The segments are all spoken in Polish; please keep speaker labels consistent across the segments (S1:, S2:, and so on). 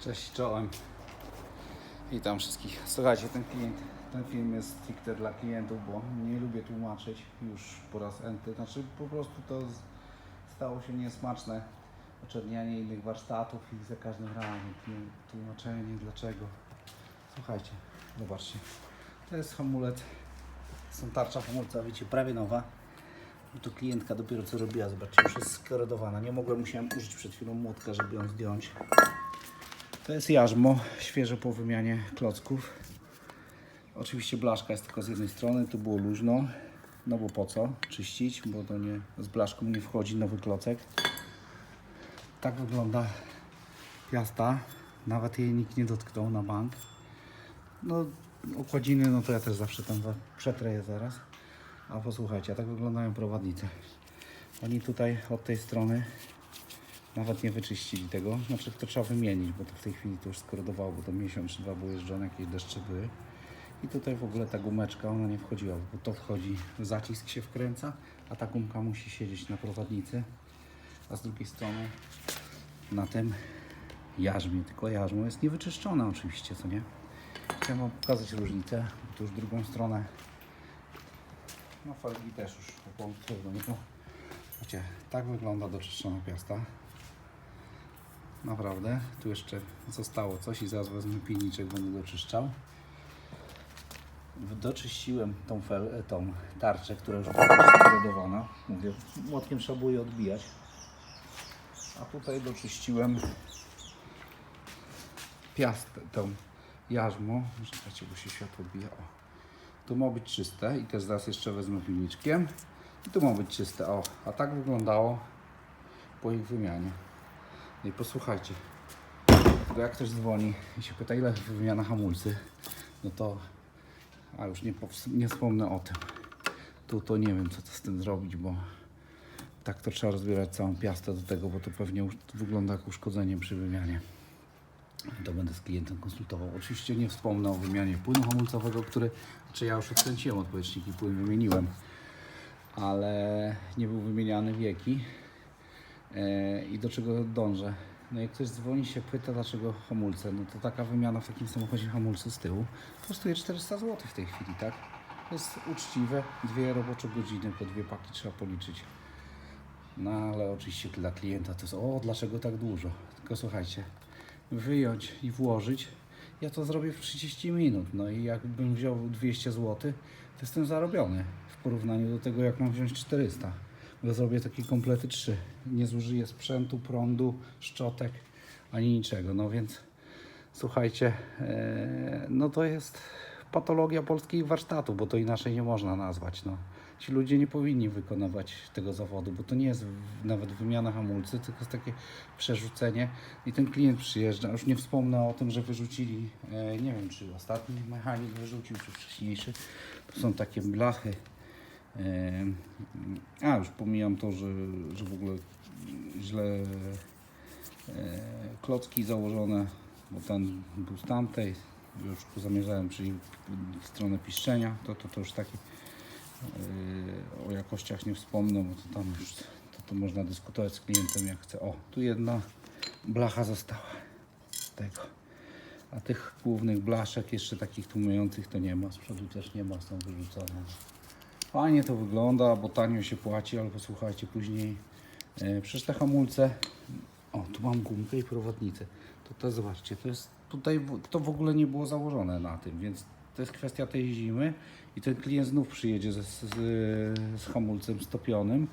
S1: Cześć, czołem. Witam wszystkich. Słuchajcie, ten klient, ten film jest stricte dla klientów, bo nie lubię tłumaczyć już po raz enty. Znaczy po prostu to stało się niesmaczne oczernianie innych warsztatów i za każdym razem tłum- tłumaczenie dlaczego. Słuchajcie, zobaczcie. To jest hamulec. Są tarcza hamulca, wiecie, prawie nowa. No to klientka dopiero co robiła, zobaczcie, już jest skorodowana. Nie mogłem, musiałem użyć przed chwilą młotka, żeby ją zdjąć. To jest jarzmo, świeże po wymianie klocków. Oczywiście blaszka jest tylko z jednej strony, tu było luźno. No bo po co czyścić, bo to nie, z blaszką nie wchodzi nowy klocek. Tak wygląda piasta. Nawet jej nikt nie dotknął na bank. No okładziny, no to ja też zawsze tam je zaraz. A posłuchajcie, a tak wyglądają prowadnice. Oni tutaj od tej strony nawet nie wyczyścili tego. Znaczy to trzeba wymienić, bo to w tej chwili to już skorodowało, bo to miesiąc czy dwa było jeżdżone, jakieś deszcze były. I tutaj w ogóle ta gumeczka, ona nie wchodziła, bo to wchodzi, zacisk się wkręca, a ta gumka musi siedzieć na prowadnicy. A z drugiej strony na tym jarzmie, tylko jarzmo jest niewyczyszczone oczywiście, co nie? Chciałem wam pokazać różnicę, bo tu już drugą stronę no felgi też już opon trudno, nie to. Tak wygląda doczyszczona piasta. Naprawdę. Tu jeszcze zostało coś i zaraz wezmę pilniczek, będę doczyszczał. Doczyściłem tą, fel, e, tą tarczę, która już była skorodowana. Mówię, młotkiem trzeba było je odbijać. A tutaj doczyściłem piastę, tą jarzmo. Czekajcie, bo się światło odbija. O. Tu ma być czyste i też zaraz jeszcze wezmę pilniczkiem. I tu ma być czyste. O, a tak wyglądało po ich wymianie. I posłuchajcie. Bo jak ktoś dzwoni i się pyta, ile wymiana hamulcy, no to, a już nie, nie wspomnę o tym. Tu to nie wiem, co to z tym zrobić, bo tak to trzeba rozbierać całą piastę do tego, bo to pewnie wygląda jak uszkodzenie przy wymianie. To będę z klientem konsultował. Oczywiście nie wspomnę o wymianie płynu hamulcowego, który, czy ja już odkręciłem odpowiedźnik i płyn wymieniłem, ale nie był wymieniany wieki. E, I do czego dążę? No jak ktoś dzwoni się pyta, dlaczego hamulce, no to taka wymiana w takim samochodzie hamulcu z tyłu kosztuje 400 zł w tej chwili, tak? To jest uczciwe, dwie robocze godziny, po dwie paki trzeba policzyć. No ale oczywiście dla klienta to jest, o dlaczego tak dużo? Tylko słuchajcie, wyjąć i włożyć, ja to zrobię w 30 minut. No i jakbym wziął 200 zł, to jestem zarobiony w porównaniu do tego, jak mam wziąć 400. Zrobię takie komplety 3. Nie zużyję sprzętu, prądu, szczotek, ani niczego. No więc słuchajcie, e, no to jest patologia polskich warsztatów, bo to inaczej nie można nazwać. No. Ci ludzie nie powinni wykonywać tego zawodu, bo to nie jest nawet wymiana hamulcy, tylko jest takie przerzucenie i ten klient przyjeżdża. Już nie wspomnę o tym, że wyrzucili, e, nie wiem czy ostatni mechanik wyrzucił, czy wcześniejszy. To są takie blachy. A, już pomijam to, że, że w ogóle źle e, klocki założone, bo ten był z tamtej. Już zamierzałem, czyli w stronę piszczenia. To, to, to już taki e, o jakościach nie wspomnę, bo to tam już to, to można dyskutować z klientem jak chce. O, tu jedna blacha została z tego. A tych głównych blaszek, jeszcze takich tłumiących to nie ma. Z przodu też nie ma, są wyrzucone. Fajnie to wygląda, bo tanio się płaci, ale posłuchajcie później. E, przecież te hamulce. O, tu mam gumkę i prowadnicę. To, to zobaczcie, to jest tutaj to w ogóle nie było założone na tym, więc to jest kwestia tej zimy i ten klient znów przyjedzie z, z, z hamulcem stopionym.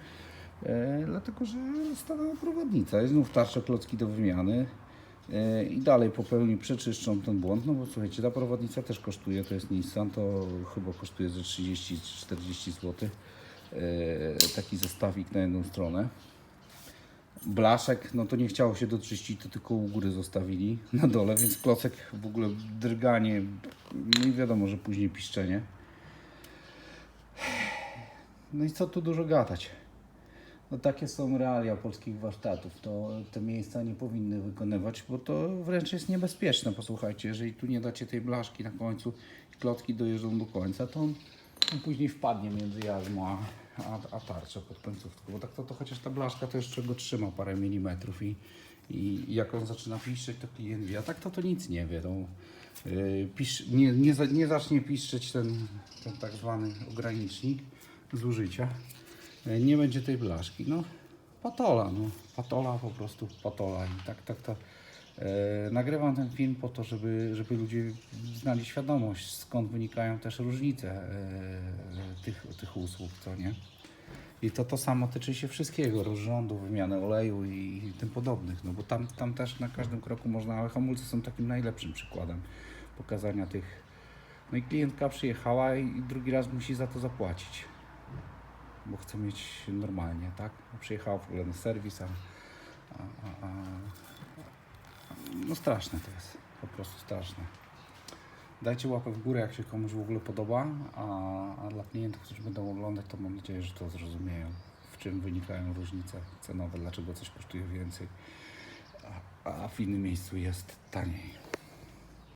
S1: E, dlatego, że stanęła prowadnica i znów tarcze klocki do wymiany. E, I dalej popełni, przeczyszczą ten błąd, no bo słuchajcie, ta prowadnica też kosztuje, to jest Nissan, to chyba kosztuje ze 30-40 zł. E, taki zestawik na jedną stronę. Blaszek, no to nie chciało się doczyścić, to tylko u góry zostawili na dole, więc klocek w ogóle drganie, i wiadomo, że później piszczenie. No i co tu dużo gadać. No takie są realia polskich warsztatów. To te miejsca nie powinny wykonywać, bo to wręcz jest niebezpieczne. Posłuchajcie, jeżeli tu nie dacie tej blaszki na końcu i klocki dojeżdżą do końca, to on, on później wpadnie między jarzmo a, a, a tarczę pod końcówką. Bo tak to, to chociaż ta blaszka to jeszcze go trzyma parę milimetrów i, I jak on zaczyna piszczeć, to klient wie, a tak to to nic nie wie. To, yy, pisz, nie, nie, nie zacznie piszczeć ten, ten tak zwany ogranicznik zużycia. Yy, nie będzie tej blaszki. No, patola, no. Patola po prostu patola. I tak, tak to. E, nagrywam ten film po to, żeby, żeby ludzie znali świadomość, skąd wynikają też różnice e, tych, tych usług, co nie? I to to samo tyczy się wszystkiego, rozrządu, wymiany oleju i, i tym podobnych, no bo tam, tam też na każdym kroku można, ale hamulce są takim najlepszym przykładem pokazania tych. No i klientka przyjechała i drugi raz musi za to zapłacić, bo chce mieć normalnie, tak? Przyjechała w ogóle na serwis, a, a, a no straszne to jest, po prostu straszne. Dajcie łapę w górę, jak się komuś w ogóle podoba, a, a dla klientów, którzy będą oglądać, to mam nadzieję, że to zrozumieją, w czym wynikają różnice cenowe, dlaczego coś kosztuje więcej, a, a w innym miejscu jest taniej.